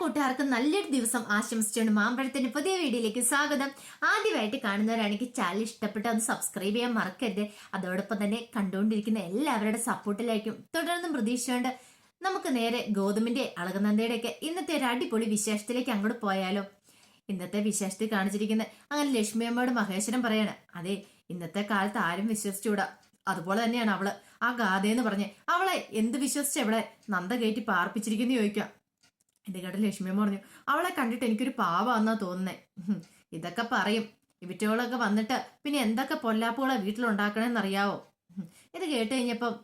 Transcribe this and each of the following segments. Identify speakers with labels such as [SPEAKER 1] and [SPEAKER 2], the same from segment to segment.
[SPEAKER 1] കൂട്ടുകാർക്കും നല്ലൊരു ദിവസം ആശംസിച്ചുകൊണ്ട് മാമ്പഴത്തിന്റെ പുതിയ വീഡിയോയിലേക്ക് സ്വാഗതം. ആദ്യമായിട്ട് കാണുന്നവരാണെങ്കിൽ ചാനൽ ഇഷ്ടപ്പെട്ട ഒന്ന് സബ്സ്ക്രൈബ് ചെയ്യാൻ മറക്കരുത്. അതോടൊപ്പം തന്നെ കണ്ടുകൊണ്ടിരിക്കുന്ന എല്ലാവരുടെ സപ്പോർട്ടിലായിരിക്കും തുടർന്നും പ്രതീക്ഷിച്ചുകൊണ്ട് നമുക്ക് നേരെ ഗോതമ്പിന്റെ അളകനന്ദയുടെ ഒക്കെ ഇന്നത്തെ ഒരു അടിപൊളി വിശേഷത്തിലേക്ക് അങ്ങോട്ട് പോയാലോ. ഇന്നത്തെ വിശേഷത്തിൽ കാണിച്ചിരിക്കുന്ന അങ്ങനെ ലക്ഷ്മിയമ്മയോട് മഹേശ്വരൻ പറയാണ് അതെ ഇന്നത്തെ കാലത്ത് ആരും വിശ്വസിച്ചുകൂടാ. അതുപോലെ തന്നെയാണ് അവൾ. ആ ഗാഥയെന്ന് പറഞ്ഞ് അവളെ എന്ത് വിശ്വസിച്ച് എവിടെ നന്ദ കയറ്റി പാർപ്പിച്ചിരിക്കുന്നു? ചോദിക്കാം എന്റെ കേട്ട ലക്ഷ്മിയമ്മ പറഞ്ഞു അവളെ കണ്ടിട്ട് എനിക്കൊരു പാവാന്നാ തോന്നുന്നേ. ഇതൊക്കെ പറയും. ഇവറ്റകളൊക്കെ വന്നിട്ട് പിന്നെ എന്തൊക്കെ പൊല്ലാപ്പുകളെ വീട്ടിലുണ്ടാക്കണമെന്നറിയാവോ അറിയാവോ ഇത് കേട്ട് കഴിഞ്ഞപ്പം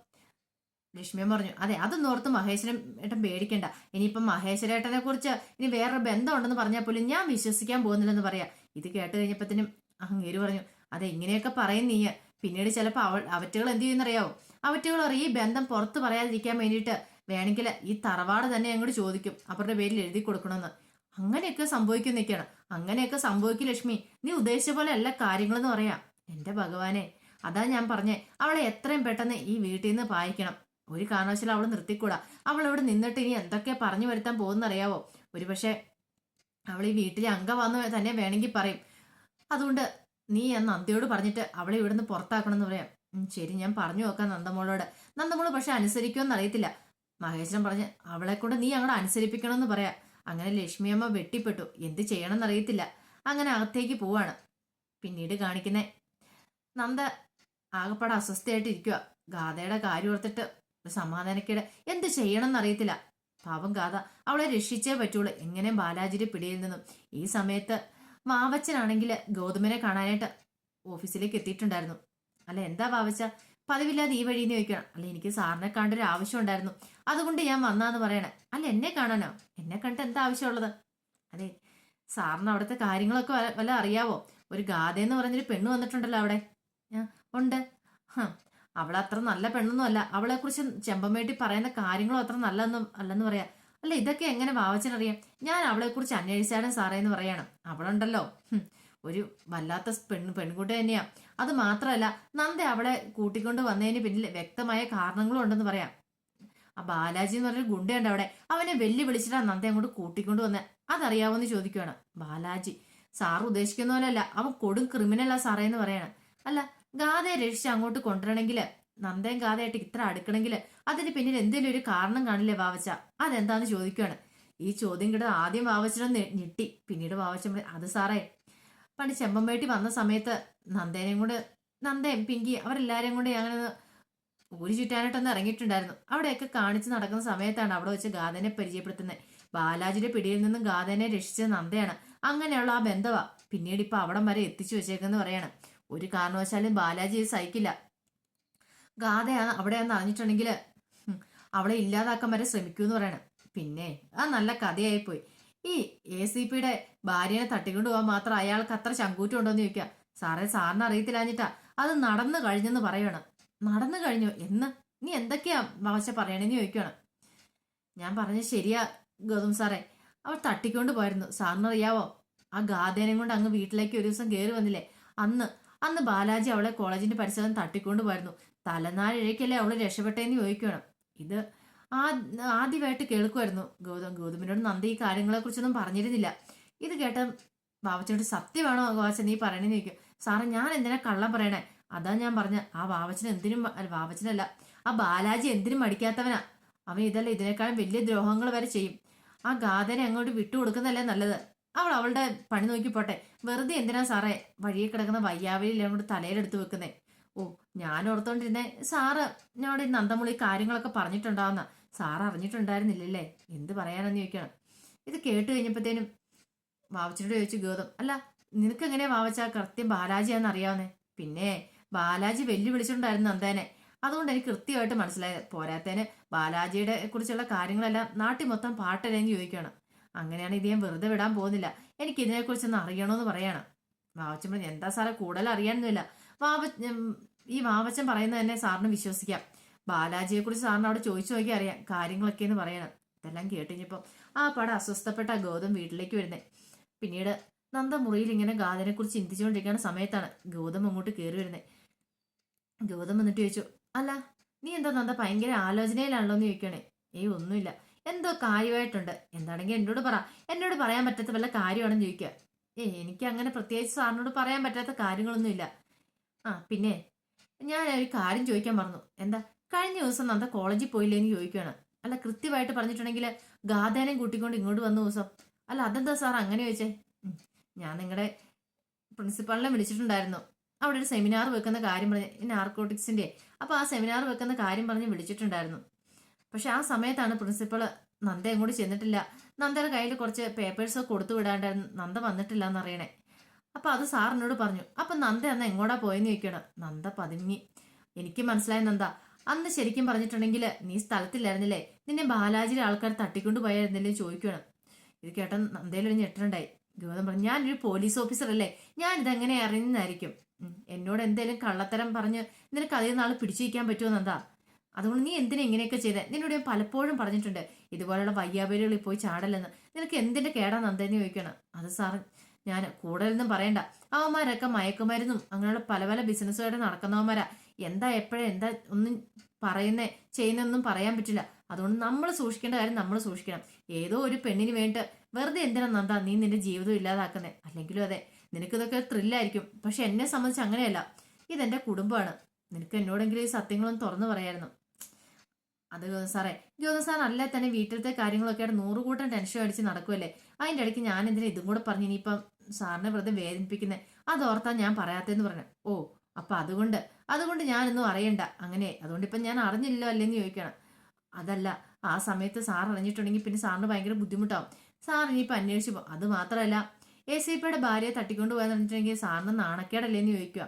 [SPEAKER 1] ലക്ഷ്മിയമ്മ പറഞ്ഞു അതെ അതൊന്നും ഓർത്ത് മഹേശ്വരൻ ഏട്ടൻ പേടിക്കണ്ട. ഇനിയിപ്പം മഹേശ്വരേട്ടനെ കുറിച്ച് ഇനി വേറൊരു ബന്ധമുണ്ടെന്ന് പറഞ്ഞാൽ പോലും ഞാൻ വിശ്വസിക്കാൻ പോകുന്നില്ലെന്ന് പറയാം. ഇത് കേട്ട് കഴിഞ്ഞപ്പത്തിനും അങ്ങേര് പറഞ്ഞു അതെ ഇങ്ങനെയൊക്കെ പറയും നീ പിന്നീട് ചിലപ്പോൾ അവൾ അവറ്റകൾ എന്ത് ചെയ്യുന്നറിയാവോ? അവറ്റകൾ ഈ ബന്ധം പുറത്ത് പറയാതിരിക്കാൻ വേണ്ടിയിട്ട് വേണമെങ്കിൽ ഈ തറവാട് തന്നെ അങ്ങോട്ട് ചോദിക്കും അവരുടെ പേരിൽ എഴുതി കൊടുക്കണമെന്ന്. അങ്ങനെയൊക്കെ സംഭവിക്കും നിൽക്കണം അങ്ങനെയൊക്കെ സംഭവിക്കും ലക്ഷ്മി. നീ ഉദ്ദേശിച്ച പോലെ എല്ലാ കാര്യങ്ങളെന്ന് പറയാം. എന്റെ ഭഗവാനെ അതാ ഞാൻ പറഞ്ഞേ. അവളെ എത്രയും പെട്ടെന്ന് ഈ വീട്ടിൽ നിന്ന് പായിക്കണം. ഒരു കാരണവശാലും അവൾ നിർത്തിക്കൂടാ. അവൾ ഇവിടെ നിന്നിട്ട് ഇനി എന്തൊക്കെ പറഞ്ഞു വരുത്താൻ പോകുന്നറിയാവോ? ഒരുപക്ഷെ അവൾ ഈ വീട്ടിലെ അംഗമാന്ന് തന്നെ വേണമെങ്കിൽ പറയും. അതുകൊണ്ട് നീ ആ നന്ദിയോട് പറഞ്ഞിട്ട് അവളെ ഇവിടുന്ന് പുറത്താക്കണം എന്ന് പറയാം ശരി ഞാൻ പറഞ്ഞു നോക്കാം നന്ദമോളോട്. നന്ദമോൾ പക്ഷെ അനുസരിക്കുമെന്ന് അറിയത്തില്ല. മഹേശ്വരൻ പറഞ്ഞ് അവളെ കൊണ്ട് നീ അങ്ങോട്ട് അനുസരിപ്പിക്കണം എന്ന് പറയാ. അങ്ങനെ ലക്ഷ്മിയമ്മ വെട്ടിപ്പെട്ടു. എന്ത് ചെയ്യണം എന്നറിയത്തില്ല അങ്ങനെ അകത്തേക്ക് പോവാണ്. പിന്നീട് കാണിക്കുന്ന നന്ദ ആകപ്പാടെ അസ്വസ്ഥയായിട്ട് ഇരിക്കുക ഗാഥയുടെ കാര്യം ഓർത്തിട്ട് സമാധാനക്കേട്. എന്ത് ചെയ്യണം എന്നറിയത്തില്ല പാവം ഗാഥ അവളെ രക്ഷിച്ചേ പറ്റുള്ളൂ. എങ്ങനെ ബാലാജിയുടെ പിടിയിൽ നിന്നും? ഈ സമയത്ത് മാവച്ചനാണെങ്കിൽ ഗൗതമിനെ കാണാനായിട്ട് ഓഫീസിലേക്ക് എത്തിയിട്ടുണ്ടായിരുന്നു. അല്ല എന്താ വാവച്ച പതിവില്ലാതെ ഈ വഴിന്ന് ചോദിക്കണം അല്ല എനിക്ക് സാറിനെ കാണേണ്ട ആവശ്യം ഉണ്ടായിരുന്നു. അതുകൊണ്ട് ഞാൻ വന്നാന്ന് പറയണേ. അല്ല എന്നെ കാണാനോ? എന്നെ കണ്ടിട്ട് എന്താ ആവശ്യമുള്ളത്? അതെ സാറിന് അവിടുത്തെ കാര്യങ്ങളൊക്കെ വല്ല- അറിയാവോ? ഒരു ഗാഥ എന്ന് പറഞ്ഞൊരു പെണ്ണ് വന്നിട്ടുണ്ടല്ലോ അവിടെ. ഉണ്ട്. ആ അവൾ അത്ര നല്ല പെണ്ണൊന്നും അല്ല. അവളെ കുറിച്ച് ചെമ്പമേട്ടി പറയുന്ന കാര്യങ്ങളും അത്ര നല്ലതൊന്നും അല്ലെന്ന് പറയാം. അല്ല ഇതൊക്കെ എങ്ങനെ ഭാവച്ചനറിയാം ഞാൻ അവളെ കുറിച്ച് അന്വേഷിച്ചാലും സാറേ എന്ന് പറയണം. അവളുണ്ടല്ലോ. ഒരു വല്ലാത്ത പെണ്ണ് പെൺകുട്ടി തന്നെയാ. അത് മാത്രമല്ല നന്ദ അവളെ കൂട്ടിക്കൊണ്ട് വന്നതിന് പിന്നിൽ വ്യക്തമായ കാരണങ്ങളും ഉണ്ടെന്ന് പറയാം. ആ ബാലാജി എന്ന് പറഞ്ഞൊരു ഗുണ്ടയുണ്ട് അവിടെ. അവനെ വെല്ലു വിളിച്ചിട്ടാണ് നന്ദ അങ്ങോട്ട് കൂട്ടിക്കൊണ്ട് വന്നെ. അതറിയാവോന്ന് ചോദിക്കുകയാണ് ബാലാജി സാർ ഉദ്ദേശിക്കുന്ന പോലെയല്ല. അവൻ കൊടും ക്രിമിനലാ സാറേ എന്ന് പറയാണ്. അല്ല ഗാഥയെ രക്ഷിച്ച് അങ്ങോട്ട് കൊണ്ടുവരണമെങ്കിൽ നന്ദയും ഗാഥയായിട്ട് ഇത്ര അടുക്കണമെങ്കിൽ അതിന് പിന്നിൽ എന്തെങ്കിലും ഒരു കാരണം കാണില്ലേ വാവച്ച? അതെന്താന്ന് ചോദിക്കുകയാണ് ഈ ചോദ്യം കിട ആദ്യം വാവച്ചനെ ഞെട്ടി. പിന്നീട് വാവച്ച അത് സാറേ പണ്ട് ചെമ്പമ്പേട്ടി വന്ന സമയത്ത് നന്ദേനെയും കൂടെ നന്ദയും പിങ്കി അവരെല്ലാരെയും കൂടെ അങ്ങനെ ഊരി ചുറ്റാനായിട്ടൊന്ന് ഇറങ്ങിയിട്ടുണ്ടായിരുന്നു. അവിടെയൊക്കെ കാണിച്ച് നടക്കുന്ന സമയത്താണ് അവിടെ വെച്ച് ഗാഥനെ പരിചയപ്പെടുത്തുന്നത്. ബാലാജിയുടെ പിടിയിൽ നിന്നും ഗാഥനെ രക്ഷിച്ച നന്ദയാണ്. അങ്ങനെയുള്ള ആ ബന്ധവാ പിന്നീട് ഇപ്പൊ അവിടം വരെ എത്തിച്ചു വെച്ചേക്കെന്ന് പറയാണ്. ഒരു കാരണവശാലും ബാലാജി സഹിക്കില്ല ഗാഥയാണ് അവിടെയാന്ന് അറിഞ്ഞിട്ടുണ്ടെങ്കിൽ അവളെ ഇല്ലാതാക്കാൻ വരെ ശ്രമിക്കൂന്ന് പറയണം. പിന്നെ ആ നല്ല കഥയായി പോയി ഈ എ സി പിയുടെ ഭാര്യനെ തട്ടിക്കൊണ്ടു പോകാൻ മാത്രം അയാൾക്ക് അത്ര ചങ്കൂറ്റം ഉണ്ടോന്ന് ചോദിക്കാം. സാറേ സാറിന് അറിയത്തില്ലാഞ്ഞിട്ടാ. അത് നടന്നു കഴിഞ്ഞെന്ന് പറയണം. നടന്നു കഴിഞ്ഞു? എന്ന് നീ എന്തൊക്കെയാ വാശ പറയണെന്ന് ചോദിക്കണം ഞാൻ പറഞ്ഞ ശരിയാ ഗൗതം സാറേ. അവൾ തട്ടിക്കൊണ്ട് പോയിരുന്നു. സാറിന് അറിയാവോ ആ ഗാദേനം കൊണ്ട് അങ്ങ് വീട്ടിലേക്ക് ഒരു ദിവസം കയറി വന്നില്ലേ? അന്ന് അന്ന് ബാലാജി അവളെ കോളേജിന്റെ പരിസരം തട്ടിക്കൊണ്ട് പോയിരുന്നു. തലനാരിഴയ്ക്കല്ലേ അവൾ രക്ഷപ്പെട്ടേന്ന് ചോദിക്കണം ഇത് ആ ആദ്യമായിട്ട് കേൾക്കുമായിരുന്നു ഗൗതം. ഗൗതമിനോട് നന്ദി ഈ കാര്യങ്ങളെ കുറിച്ചൊന്നും പറഞ്ഞിരുന്നില്ല. ഇത് കേട്ട വാവച്ചനോട് സത്യമാണോ വാവച്ചൻ നീ പറയണെന്ന് ചോദിക്കും. സാറേ ഞാൻ എന്തിനാ കള്ളം പറയണേ? അതാ ഞാൻ പറഞ്ഞ. ആ വാവച്ചൻ എന്തിനും വാവച്ചനല്ല. ആ ബാലാജി എന്തിനും മടിക്കാത്തവനാ. അവൻ ഇതല്ല ഇതിനേക്കാളും വലിയ ദ്രോഹങ്ങൾ വരെ ചെയ്യും. ആ ഗാഥനെ അങ്ങോട്ട് വിട്ടുകൊടുക്കുന്നതല്ലേ നല്ലത്? അവൾ അവളുടെ പണി നോക്കി പോട്ടെ. വെറുതെ എന്തിനാ സാറേ വഴിയെ കിടക്കുന്ന വയ്യാവലിയിൽ അങ്ങോട്ട് തലയിലെടുത്ത് വെക്കുന്നേ? ഓ ഞാൻ ഓർത്തോണ്ടിരുന്നേ. സാറ് ഈ നന്ദമുളി കാര്യങ്ങളൊക്കെ പറഞ്ഞിട്ടുണ്ടാവുന്ന. സാറ് അറിഞ്ഞിട്ടുണ്ടായിരുന്നില്ലല്ലേ? എന്ത് പറയാനെന്ന് ചോദിക്കണം. ഇത് കേട്ട് കഴിഞ്ഞപ്പോഴത്തേനും വാവച്ചനോട് ചോദിച്ചു ഗൗതം അല്ല നിനക്ക് എങ്ങനെയാ വാവച്ച കൃത്യം ബാലാജിയാന്ന് അറിയാവുന്നേ? പിന്നെ ബാലാജി വെല്ലുവിളിച്ചിട്ടുണ്ടായിരുന്നു നന്ദേനെ. അതുകൊണ്ട് എനിക്ക് കൃത്യമായിട്ട് മനസ്സിലായത് പോരാത്തേന് ബാലാജിയുടെ കുറിച്ചുള്ള കാര്യങ്ങളെല്ലാം നാട്ടിൽ മൊത്തം പാട്ടരേന്ന് ചോദിക്കുകയാണ്. അങ്ങനെയാണ് ഇത് ഞാൻ വെറുതെ വിടാൻ പോകുന്നില്ല. എനിക്ക് ഇതിനെക്കുറിച്ചൊന്ന് അറിയണമെന്ന് പറയണം. വാവച്ചൻ പറഞ്ഞു എന്താ സാറേ കൂടുതൽ അറിയാനൊന്നുമില്ല വാവ ഈ വാവച്ചൻ പറയുന്നത് തന്നെ സാറിന് വിശ്വസിക്കാം. ബാലാജിയെ കുറിച്ച് സാറിന് അവിടെ ചോദിച്ചു നോക്കി അറിയാം. കാര്യങ്ങളൊക്കെ എന്ന് പറയണം. ഇതെല്ലാം കേട്ടുകഴിഞ്ഞപ്പോൾ ആ പടം അസ്വസ്ഥപ്പെട്ട ഗൗതം വീട്ടിലേക്ക് വരുന്നത് പിന്നീട് നന്ദ മുറിയിൽ ഇങ്ങനെ ഗാഥനെ കുറിച്ച് ചിന്തിച്ചുകൊണ്ടിരിക്കുന്ന സമയത്താണ് ഗൗതം അങ്ങോട്ട് കയറി വരുന്നത് ഗൗതം എന്നിട്ട് ചോദിച്ചു അല്ല നീ എന്താ നന്ദ ഭയങ്കര ആലോചനയിലാണല്ലോ എന്ന് ചോദിക്കണേ? ഏയ് ഒന്നുമില്ല. എന്തോ കാര്യമായിട്ടുണ്ട്. എന്താണെങ്കിൽ എന്നോട് പറ. എന്നോട് പറയാൻ പറ്റാത്ത വല്ല കാര്യമാണെന്ന് ചോദിക്കുക. ഏ എനിക്ക് അങ്ങനെ പ്രത്യേകിച്ച് സാറിനോട് പറയാൻ പറ്റാത്ത കാര്യങ്ങളൊന്നുമില്ല. ആ പിന്നെ? ഞാൻ ഒരു കാര്യം ചോദിക്കാൻ പറഞ്ഞു എന്താ കഴിഞ്ഞ ദിവസം നന്ദ കോളേജിൽ പോയില്ലേ എന്ന് ചോദിക്കുകയാണ്. അല്ല കൃത്യമായിട്ട് പറഞ്ഞിട്ടുണ്ടെങ്കിൽ ഗാധാനം കൂട്ടിക്കൊണ്ട് ഇങ്ങോട്ട് വന്ന ദിവസം. അല്ല അതെന്താ സാർ അങ്ങനെ ചോദിച്ചേ? ഞാൻ നിങ്ങളുടെ പ്രിൻസിപ്പാളിനെ വിളിച്ചിട്ടുണ്ടായിരുന്നു. അവിടെ ഒരു സെമിനാർ വെക്കുന്ന കാര്യം പറഞ്ഞ് നാർക്കോട്ടിക്സിന്റെ അപ്പോൾ ആ സെമിനാർ വെക്കുന്ന കാര്യം പറഞ്ഞ് വിളിച്ചിട്ടുണ്ടായിരുന്നു. പക്ഷെ ആ സമയത്താണ് പ്രിൻസിപ്പൾ നന്ദ എങ്ങോട്ട് ചെന്നിട്ടില്ല. നന്ദയുടെ കയ്യിൽ കുറച്ച് പേപ്പേഴ്സ് കൊടുത്തു വിടാണ്ടായിരുന്നു. നന്ദ വന്നിട്ടില്ല എന്നറിയണേ. അപ്പൊ അത് സാറിനോട് പറഞ്ഞു. അപ്പൊ നന്ദ അന്ന് എങ്ങോട്ടാ പോയെന്ന് ചോദിക്കണം നന്ദ പതുങ്ങി. എനിക്ക് മനസ്സിലായ നന്ദ. അന്ന് ശരിക്കും പറഞ്ഞിട്ടുണ്ടെങ്കിൽ നീ സ്ഥലത്തില്ലായിരുന്നില്ലേ? നിന്നെ ബാലാജിയിലെ ആൾക്കാർ തട്ടിക്കൊണ്ട് പോയായിരുന്നില്ലേ? ചോദിക്കണം ഇത് കേട്ട നന്ദയിലൊരു ഞെട്ടനുണ്ടായി ഗൗതം പറഞ്ഞു ഞാനൊരു പോലീസ് ഓഫീസർ അല്ലേ? ഞാൻ ഇതെങ്ങനെ അറിയുന്നതായിരിക്കും എന്നോട് എന്തേലും കള്ളത്തരം പറഞ്ഞ് നിനക്ക് അതേ നാൾ പിടിച്ചിരിക്കാൻ പറ്റുമോ നന്ദാ അതുകൊണ്ട് നീ എന്തിനാ ഇങ്ങനെയൊക്കെ ചെയ്തേ? നിന്നോട് ഞാൻ പലപ്പോഴും പറഞ്ഞിട്ടുണ്ട്. ഇതുപോലുള്ള വയ്യാപേരുകളിൽ പോയി ചാടല്ലെന്ന്. നിനക്ക് എന്തിന്റെ കേടാ നന്ദേന്ന് ചോദിക്കണം അത് സാറ് ഞാൻ കൂടുതലൊന്നും പറയണ്ട. അവന്മാരൊക്കെ മയക്കുമരുന്നും അങ്ങനെയുള്ള പല പല ബിസിനസ്സുകാരും നടക്കുന്നവന്മാരാ. എന്താ എപ്പോഴും എന്താ ഒന്നും പറയുന്നേ ചെയ്യുന്നൊന്നും പറയാൻ പറ്റില്ല. അതുകൊണ്ട് നമ്മൾ സൂക്ഷിക്കേണ്ട കാര്യം നമ്മൾ സൂക്ഷിക്കണം. ഏതോ ഒരു പെണ്ണിന് വേണ്ടി വെറുതെ എന്തിനാ നന്ദ നീ നിന്റെ ജീവിതം ഇല്ലാതാക്കുന്നത് അല്ലെങ്കിലും അതെ നിനക്കിതൊക്കെ ത്രില്ലായിരിക്കും പക്ഷെ എന്നെ സംബന്ധിച്ച് അങ്ങനെയല്ല. ഇതെന്റെ കുടുംബമാണ്. നിനക്ക് എന്നോടെങ്കിലും ഈ സത്യങ്ങളൊന്നും തുറന്നു പറയായിരുന്നു. അത് ഗോതം സാറേ ഗോതം സാർ അല്ല തന്നെ വീട്ടിലത്തെ കാര്യങ്ങളൊക്കെ ആയിട്ട് നൂറുകൂട്ടം ടെൻഷൻ അടിച്ച് നടക്കുമല്ലേ അതിന്റെ ഇടയ്ക്ക് ഞാൻ എന്തിനാ ഇതും കൂടെ പറഞ്ഞു ഇനിയിപ്പം സാറിനെ വെറുതെ വേദനിപ്പിക്കുന്നത് അതോർത്താ ഞാൻ പറയാത്തെന്ന് പറഞ്ഞു. ഓ അപ്പൊ അതുകൊണ്ട് അതുകൊണ്ട് ഞാനൊന്നും അറിയണ്ട. അങ്ങനെ അതുകൊണ്ട് ഇപ്പം ഞാൻ അറിഞ്ഞില്ലോ അല്ലെന്ന് ചോദിക്കണം. അതല്ല ആ സമയത്ത് സാർ അറിഞ്ഞിട്ടുണ്ടെങ്കിൽ പിന്നെ സാറിന് ഭയങ്കര ബുദ്ധിമുട്ടാവും. സാർ ഇനിയിപ്പോൾ അന്വേഷിച്ചു പോകും അത് മാത്രമല്ല എ സി പിയുടെ ഭാര്യയെ തട്ടിക്കൊണ്ട് പോയെന്ന് പറഞ്ഞിട്ടുണ്ടെങ്കിൽ സാറിന് നാണക്കേടല്ലേന്ന് ചോദിക്കുക.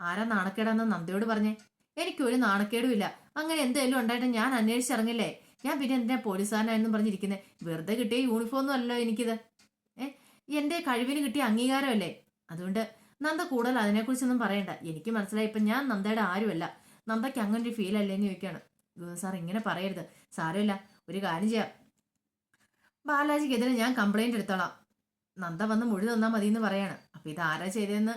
[SPEAKER 1] ആരാ നാണക്കേടാന്ന് നന്ദയോട് പറഞ്ഞേ? എനിക്കൊരു നാണക്കേടുമില്ല. അങ്ങനെ എന്തെങ്കിലും ഉണ്ടായിട്ട് ഞാൻ അന്വേഷിച്ചിറങ്ങില്ലേ? ഞാൻ പിന്നെ എന്തിനാ പോലീസുകാരനായെന്നും പറഞ്ഞിരിക്കുന്നത് വെറുതെ കിട്ടിയ യൂണിഫോം ഒന്നും അല്ലല്ലോ എനിക്കിത്. ഏഹ് എന്റെ കഴിവിന് കിട്ടിയ അംഗീകാരമല്ലേ? അതുകൊണ്ട് നന്ദ കൂടുതൽ അതിനെക്കുറിച്ചൊന്നും പറയണ്ട. എനിക്ക് മനസ്സിലായി. ഇപ്പം ഞാൻ നന്ദയുടെ ആരുമല്ല. നന്ദയ്ക്ക് അങ്ങനെ ഒരു ഫീൽ അല്ലേന്ന് ചോദിക്കുകയാണ് സാർ ഇങ്ങനെ പറയരുത്. സാരമില്ല. ഒരു കാര്യം ചെയ്യാം. ബാലാജിക്കെതിരെ ഞാൻ കംപ്ലൈന്റ് എടുത്തോളാം. നന്ദ വന്ന് മൊഴി തന്നാൽ മതി എന്ന് പറയാണ്. അപ്പം ഇത് ആരാ ചെയ്തതെന്ന്?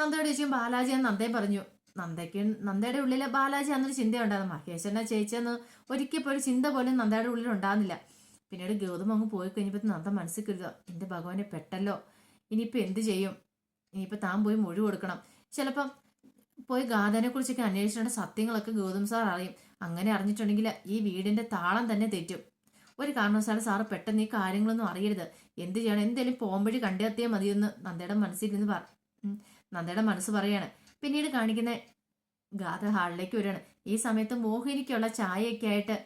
[SPEAKER 1] നന്ദയോട് ചോദിച്ചു. ബാലാജി എന്ന് നന്ദയെ പറഞ്ഞു. നന്ദയ്ക്ക് നന്ദയുടെ ഉള്ളിൽ ബാലാജി അന്നൊരു ചിന്ത ഉണ്ടായിരുന്നു മഹേശ്വരനെ ചേച്ചെന്ന് ഒരിക്കൽ ഒരു ചിന്ത പോലും നന്ദയുടെ ഉള്ളിൽ ഉണ്ടാകുന്നില്ല. പിന്നീട് ഗൗതം പോയി കഴിഞ്ഞപ്പോൾ നന്ദ മനസ്സിൽ കരുതുക എന്റെ ഭഗവാനെ പെട്ടല്ലോ. ഇനിയിപ്പോൾ എന്ത് ചെയ്യും? ഇനിയിപ്പോൾ താൻ പോയി മൊഴി കൊടുക്കണം. ചിലപ്പം പോയി ഗാഥനെ കുറിച്ചൊക്കെ അന്വേഷിച്ചിട്ട് സത്യങ്ങളൊക്കെ ഗൗതം സാർ അറിയും. അങ്ങനെ അറിഞ്ഞിട്ടുണ്ടെങ്കിൽ ഈ വീടിന്റെ താളം തന്നെ തെറ്റും. ഒരു കാരണവശാലും സാറ് പെട്ടെന്ന് ഈ കാര്യങ്ങളൊന്നും അറിയരുത്. എന്ത് ചെയ്യണം? എന്തേലും പോകുമ്പഴി കണ്ടെത്തിയാൽ മതിയെന്ന് നന്ദയുടെ മനസ്സിൽ നിന്ന് പറ നന്ദയുടെ മനസ്സ് പറയാണ്. പിന്നീട് കാണിക്കുന്ന ഗാഥ ഹാളിലേക്ക് വരികയാണ്. ഈ സമയത്ത് മോഹിനിക്കുള്ള ചായയൊക്കെ ആയിട്ട്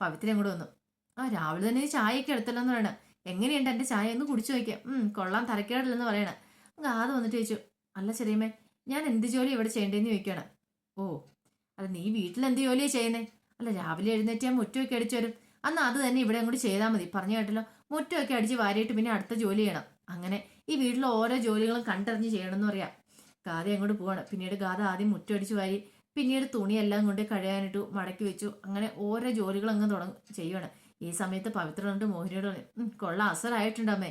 [SPEAKER 1] പവിത്ര അങ്ങോട്ട് വന്നു. ആ രാവിലെ തന്നെ ചായയൊക്കെ എടുത്തല്ലോ എന്ന് പറയണം. എങ്ങനെയുണ്ട്? എന്റെ ചായ ഒന്ന് കുടിച്ചു നോക്കിയാൽ ഉം കൊള്ളാൻ തരക്കേടില്ലെന്ന് പറയണ. ഗാഥ വന്നിട്ട് ചോദിച്ചു അല്ല ചെറിയമ്മേ ഞാൻ എന്ത് ജോലി ഇവിടെ ചെയ്യേണ്ടതെന്ന് ചോദിക്കുകയാണ് ഓ അല്ല നീ വീട്ടിൽ എന്ത് ജോലിയാണ് ചെയ്യുന്നേ? അല്ല രാവിലെ എഴുന്നേറ്റ് ഞാൻ മുറ്റമൊക്കെ അടിച്ചു വരും. അന്ന് അത് തന്നെ ഇവിടെ അങ്ങോട്ട് ചെയ്താൽ മതി. പറഞ്ഞു കേട്ടല്ലോ മുറ്റമൊക്കെ അടിച്ച് വാരിയിട്ട് പിന്നെ അടുത്ത ജോലി ചെയ്യണം. അങ്ങനെ ഈ വീട്ടിലെ ഓരോ ജോലികളും കണ്ടറിഞ്ഞ് ചെയ്യണമെന്ന് പറയാം. ഗാഥ അങ്ങോട്ട് പോവാണ്. പിന്നീട് ഗാഥ ആദ്യം മുറ്റം അടിച്ച് വാരി പിന്നീട് തുണിയെല്ലാം കൊണ്ട് കഴിയാനിട്ടു മടക്കി വെച്ചു. അങ്ങനെ ഓരോ ജോലികൾ അങ്ങ് തുടങ്ങും ചെയ്യുവാണ്. ഈ സമയത്ത് പവിത്ര കൊണ്ട് മോഹിനിയോട് കൊള്ള. അസറായിട്ടുണ്ടമ്മേ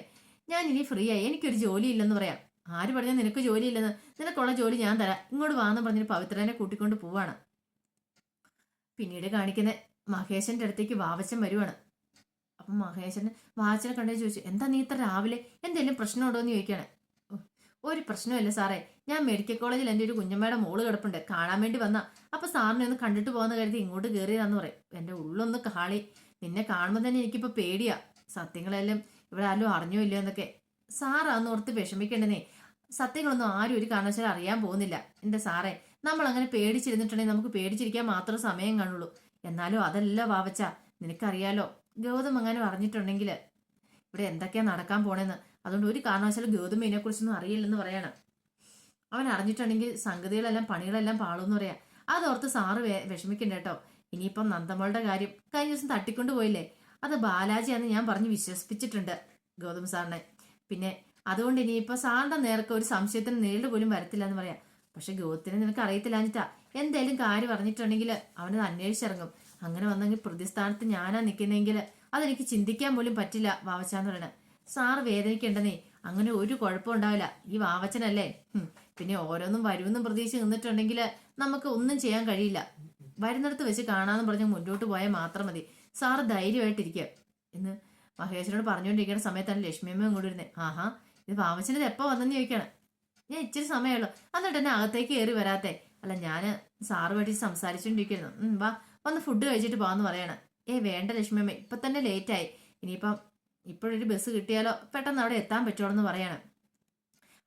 [SPEAKER 1] ഞാൻ ഇനി ഫ്രീ ആയി എനിക്കൊരു ജോലി ഇല്ലെന്ന് പറയാം. ആര് പറഞ്ഞാൽ നിനക്ക് ജോലിയില്ലെന്ന്? നിനക്കുള്ള ജോലി ഞാൻ തരാം. ഇങ്ങോട്ട് വാന്ന് പറഞ്ഞിട്ട് പവിത്രനെ കൂട്ടിക്കൊണ്ട് പോവാണ്. പിന്നീട് കാണിക്കുന്ന മഹേശന്റെ അടുത്തേക്ക് വാവച്ചൻ വരുവാണ്. അപ്പം മഹേശൻ വാവച്ചനെ കണ്ടു ചോദിച്ചു എന്താ നീ ഇത്ര രാവിലെ? എന്തെങ്കിലും പ്രശ്നമുണ്ടോ എന്ന് ചോദിക്കാണ് ഒരു പ്രശ്നമില്ല സാറേ. ഞാൻ മെഡിക്കൽ കോളേജിൽ എന്റെ ഒരു കുഞ്ഞമ്മയുടെ മോൾ കിടപ്പുണ്ട്. കാണാൻ വേണ്ടി വന്നാ. അപ്പൊ സാറിനെ ഒന്ന് കണ്ടിട്ട് പോകുന്ന കരുതി ഇങ്ങോട്ട് കയറിയതാന്ന് പറയും. എന്റെ ഉള്ളൊന്ന് കാളി. നിന്നെ കാണുമ്പോൾ തന്നെ എനിക്കിപ്പോ പേടിയാ. സത്യങ്ങളെല്ലാം ഇവിടെ ആരും അറിഞ്ഞോ ഇല്ലയോ എന്നൊക്കെ. സാറാന്ന് ഓർത്ത് വിഷമിക്കണ്ടെന്നേ സത്യങ്ങളൊന്നും ആരും ഒരു കാരണവശാലും അറിയാൻ പോകുന്നില്ല. എന്റെ സാറേ നമ്മൾ അങ്ങനെ പേടിച്ചിരുന്നിട്ടുണ്ടെങ്കിൽ നമുക്ക് പേടിച്ചിരിക്കാൻ മാത്രം സമയം കാണുള്ളൂ. എന്നാലും അതല്ല വാവച്ച നിനക്കറിയാലോ. ഗൗതം അങ്ങനെ പറഞ്ഞിട്ടുണ്ടെങ്കിൽ ഇവിടെ എന്തൊക്കെയാ നടക്കാൻ പോണേന്ന്. അതുകൊണ്ട് ഒരു കാരണവശാലും ഗൗതം ഇതിനെക്കുറിച്ചൊന്നും അറിയില്ലെന്ന് പറയണം. അവൻ അറിഞ്ഞിട്ടുണ്ടെങ്കിൽ സംഗതികളെല്ലാം പണികളെല്ലാം പാളൂന്ന് പറയാം. അതോർത്ത് സാറ് വിഷമിക്കണ്ട കേട്ടോ. ഇനിയിപ്പം നന്ദമ്മളുടെ കാര്യം കഴിഞ്ഞ ദിവസം തട്ടിക്കൊണ്ടു പോയില്ലേ അത് ബാലാജിയാന്ന് ഞാൻ പറഞ്ഞ് വിശ്വസിപ്പിച്ചിട്ടുണ്ട് ഗൗതം സാറിനെ. പിന്നെ അതുകൊണ്ട് ഇനിയിപ്പോ സാറിന്റെ നേർക്ക് ഒരു സംശയത്തിന് നേരിട്ട് പോലും വരത്തില്ല എന്ന് പറയാം. പക്ഷെ ഗോത്തിനെ നിനക്ക് അറിയത്തില്ല അനിറ്റാ എന്തേലും കാര്യം പറഞ്ഞിട്ടുണ്ടെങ്കിൽ അവനത് അന്വേഷിച്ചിറങ്ങും. അങ്ങനെ വന്നെങ്കിൽ പ്രതിസ്ഥാനത്ത് ഞാനാ നിൽക്കുന്നെങ്കിൽ അതെനിക്ക് ചിന്തിക്കാൻ പോലും പറ്റില്ല വാവച്ചാന്ന് പറയണ. സാറ് വേദനിക്കേണ്ടെന്നേ. അങ്ങനെ ഒരു കുഴപ്പം ഉണ്ടാവില്ല. ഈ വാവച്ചനല്ലേ? പിന്നെ ഓരോന്നും വരുമെന്നും പ്രതീക്ഷിച്ച് നിന്നിട്ടുണ്ടെങ്കിൽ നമുക്ക് ഒന്നും ചെയ്യാൻ കഴിയില്ല. വരുന്നിടത്ത് വെച്ച് കാണാമെന്ന് പറഞ്ഞ് മുന്നോട്ട് പോയാൽ മാത്രം മതി. സാറ് ധൈര്യമായിട്ടിരിക്കുക എന്ന് മഹേശ്വരനോട് പറഞ്ഞുകൊണ്ടിരിക്കുന്ന സമയത്താണ് ലക്ഷ്മിയമ്മ ഇങ്ങോട്ട് വരുന്നത് ആഹാ ഇത് പാമച്ചനത് എപ്പോ വന്നെന്ന് ചോദിക്കണം. ഞാൻ ഇച്ചിരി സമയമുള്ളൂ. എന്നിട്ട് എന്നെ അകത്തേക്ക് കയറി വരാത്തേ. അല്ല ഞാൻ സാറുമായിട്ട് സംസാരിച്ചുകൊണ്ടിരിക്കുന്നു വാ വന്ന് ഫുഡ് കഴിച്ചിട്ട് പോവാന്ന് പറയണം. ഏ വേണ്ട ലക്ഷ്മിയമ്മ ഇപ്പൊ തന്നെ ലേറ്റ് ആയി. ഇനിയിപ്പം ഇപ്പോഴൊരു ബസ് കിട്ടിയാലോ പെട്ടെന്ന് അവിടെ എത്താൻ പറ്റുള്ളൂ പറയണം.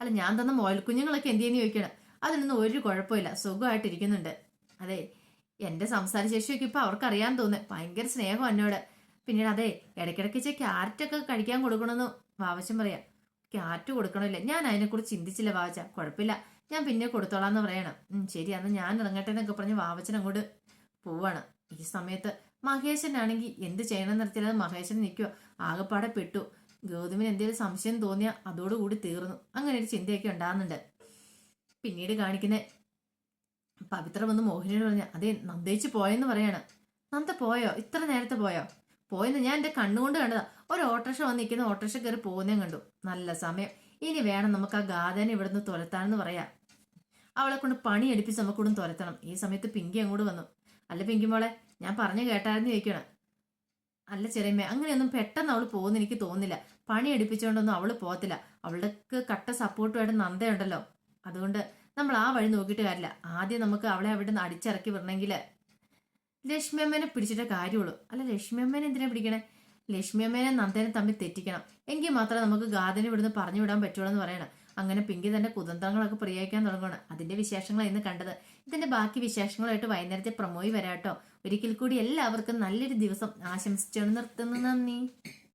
[SPEAKER 1] അല്ല ഞാൻ തന്ന മോയൽ കുഞ്ഞുങ്ങളൊക്കെ എന്ത് ചെയ്യുന്നു ചോദിക്കണം. അതിനൊന്നും ഒരു കുഴപ്പമില്ല സുഖമായിട്ടിരിക്കുന്നുണ്ട്. അതെ എന്റെ സംസാര ശേഷിയൊക്കെ ഇപ്പൊ അവർക്കറിയാൻ തോന്നുന്നു. ഭയങ്കര സ്നേഹം എന്നോട്. പിന്നീട് അതെ ഇടയ്ക്കിടയ്ക്ക് ക്യാരറ്റൊക്കെ കഴിക്കാൻ കൊടുക്കണമെന്ന് വാവച്ചൻ പറയാം. ക്യാരറ്റ് കൊടുക്കണമില്ല. ഞാൻ അതിനെക്കുറിച്ച് ചിന്തിച്ചില്ല വാവച്ച. കുഴപ്പമില്ല. ഞാൻ പിന്നെ കൊടുത്തോളാം എന്ന് പറയണം ശരി അന്ന് ഞാൻ ഇറങ്ങട്ടെ എന്നൊക്കെ പറഞ്ഞ് വാവച്ചൻ അങ്ങോട്ട് പോവാണ്. ഈ സമയത്ത് മഹേശനാണെങ്കിൽ എന്ത് ചെയ്യണമെന്ന് നിർത്തിയാൽ മഹേശൻ നിൽക്കുക ആകെപ്പാടെ പെട്ടു. ഗൗതമിന് എന്തെങ്കിലും സംശയം തോന്നിയാൽ അതോടുകൂടി തീർന്നു. അങ്ങനെ ഒരു ചിന്തയൊക്കെ ഉണ്ടാകുന്നുണ്ട്. പിന്നീട് കാണിക്കുന്ന പവിത്ര വന്ന് മോഹിനിയോട് പറഞ്ഞ അതെ നന്ദയിച്ച് പോയെന്ന് പറയാണ്. നന്ദ പോയോ? ഇത്ര നേരത്തെ പോയോ? പോയെന്ന് ഞാൻ എന്റെ കണ്ണുകൊണ്ട് കണ്ടതാ. ഒരു ഓട്ടോറിക്ഷ വന്ന് നിൽക്കുന്ന ഓട്ടോറിക്ഷ കയറി പോകുന്നതും കണ്ടു. നല്ല സമയം. ഇനി വേണം നമുക്ക് ആ ഗാഥനെ ഇവിടുന്ന് തുരത്താനെന്ന് പറയാ അവളെ കൊണ്ട് പണി എടുപ്പിച്ച് നമുക്കിവിടുന്ന് തുരത്തണം. ഈ സമയത്ത് പിങ്കി അങ്ങോട്ട് വന്നു. അല്ല പിങ്കി മോളെ ഞാൻ പറഞ്ഞു കേട്ടായിരുന്നു ചോദിക്കണം അല്ല ചെറിയമ്മ അങ്ങനെയൊന്നും പെട്ടെന്ന് അവൾ പോകുന്ന എനിക്ക് തോന്നുന്നില്ല. പണി എടുപ്പിച്ചുകൊണ്ടൊന്നും അവൾ പോകത്തില്ല. അവൾക്ക് കട്ട സപ്പോർട്ടുമായിട്ട് നന്ദയുണ്ടല്ലോ. അതുകൊണ്ട് നമ്മൾ ആ വഴി നോക്കിയിട്ട് കാര്യമില്ല. ആദ്യം നമുക്ക് അവളെ അവിടെ നിന്ന് അടിച്ചിറക്കി വിടണമെങ്കിൽ ലക്ഷ്മി അമ്മേനെ പിടിച്ചിട്ടേ കാര്യമുള്ളൂ. അല്ല ലക്ഷ്മി അമ്മേനെ എന്തിനാ പിടിക്കണേ? ലക്ഷ്മി അമ്മേനെ നന്ദനെ തമ്മിൽ തെറ്റിക്കണം. എങ്കിൽ മാത്രമേ നമുക്ക് ഗാദനെ ഇവിടുന്ന് പറഞ്ഞു വിടാൻ പറ്റുള്ളൂ എന്ന് പറയണം. അങ്ങനെ പിങ്കി തന്നെ കുതന്ത്രങ്ങളൊക്കെ പ്രയോഗിക്കാൻ തുടങ്ങണം അതിന്റെ വിശേഷങ്ങൾ ഇന്ന് കണ്ടത്. ഇതിന്റെ ബാക്കി വിശേഷങ്ങളായിട്ട് വൈകുന്നേരത്തെ പ്രമോയി വരാട്ടോ. ഒരിക്കൽ കൂടി എല്ലാവർക്കും നല്ലൊരു ദിവസം ആശംസിച്ചു നിർത്തുന്നു. നന്ദി.